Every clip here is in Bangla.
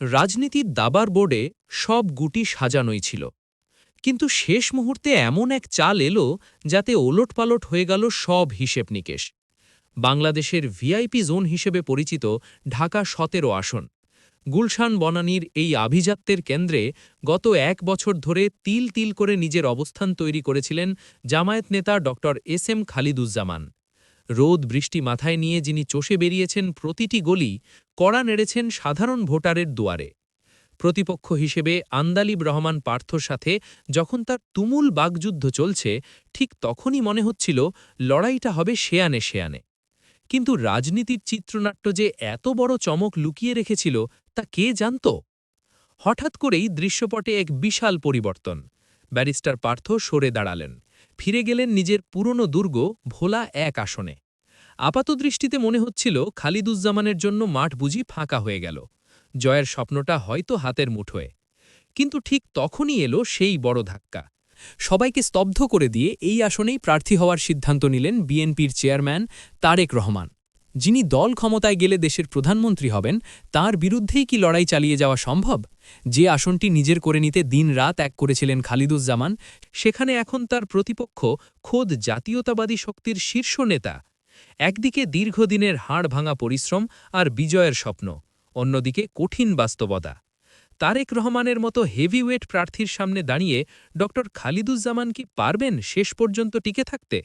রাজনীতির দাবার বোর্ডে সব গুটি সাজানোই ছিল। কিন্তু শেষ মুহূর্তে এমন এক চাল এলো যাতে ওলটপালট হয়ে গেল সব হিসেব নিকেশ। বাংলাদেশের ভিআইপি জোন হিসেবে পরিচিত ঢাকা সতেরো আসন। গুলশান বনানীর এই আভিজাত্যের কেন্দ্রে গত এক বছর ধরে তিল তিল করে নিজের অবস্থান তৈরি করেছিলেন জামায়াত নেতা ড এস এম খালিদুজ্জামান। রোদ বৃষ্টি মাথায় নিয়ে যিনি চষে বেরিয়েছেন প্রতিটি গলি কড়া নেড়েছেন সাধারণ ভোটারের দুয়ারে। প্রতিপক্ষ হিসেবে আন্দালিব রহমান পার্থর সাথে যখন তার তুমুল বাগযুদ্ধ চলছে, ঠিক তখনই মনে হচ্ছিল লড়াইটা হবে শেয়ানে শেয়ানে কিন্তু রাজনীতির চিত্রনাট্য যে এত বড় চমক লুকিয়ে রেখেছিল, তা কে জানত? হঠাৎ করেই দৃশ্যপটে এক বিশাল পরিবর্তন। ব্যারিস্টার পার্থ সরে দাঁড়ালেন। ফিরে গেলেন নিজের পুরনো দুর্গ ভোলা এক আসনে। আপাতদৃষ্টিতে মনে হচ্ছিল খালিদুজ্জামানের জন্য মাঠ বুঝি ফাঁকা হয়ে গেল। জয়ের স্বপ্নটা হয়তো হাতের মুঠোয়। কিন্তু ঠিক তখনই এলো সেই বড় ধাক্কা। সবাইকে স্তব্ধ করে দিয়ে এই আসনেই প্রার্থী হওয়ার সিদ্ধান্ত নিলেন বিএনপির চেয়ারম্যান তারেক রহমান। যিনি দল ক্ষমতায় গেলে দেশের প্রধানমন্ত্রী হবেন, তার বিরুদ্ধেই কি লড়াই চালিয়ে যাওয়া সম্ভব? যে আসনটি নিজের করে নিতে দিন রাত এক করেছিলেন খালিদুজ্জামান, সেখানে এখন তার প্রতিপক্ষ খোদ জাতীয়তাবাদী শক্তির শীর্ষ নেতা একদিকে দীর্ঘদিনের হাড় ভাঙা পরিশ্রম আর বিজয়ের স্বপ্ন, অন্যদিকে কঠিন বাস্তবতা। তারেক রহমানের মতো হেভিওয়েট প্রার্থীর সামনে দাঁড়িয়ে ড খালিদুজ্জামান কি পারবেন শেষ পর্যন্ত টিকে থাকতে?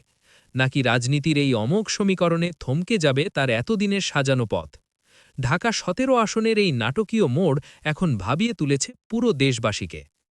নাকি রাজনীতির এই অমোঘ সমীকরণে থমকে যাবে তার এতদিনের সাজানো পথ? ঢাকা সতেরো আসনের এই নাটকীয় মোড় এখন ভাবিয়ে তুলেছে পুরো দেশবাসীকে।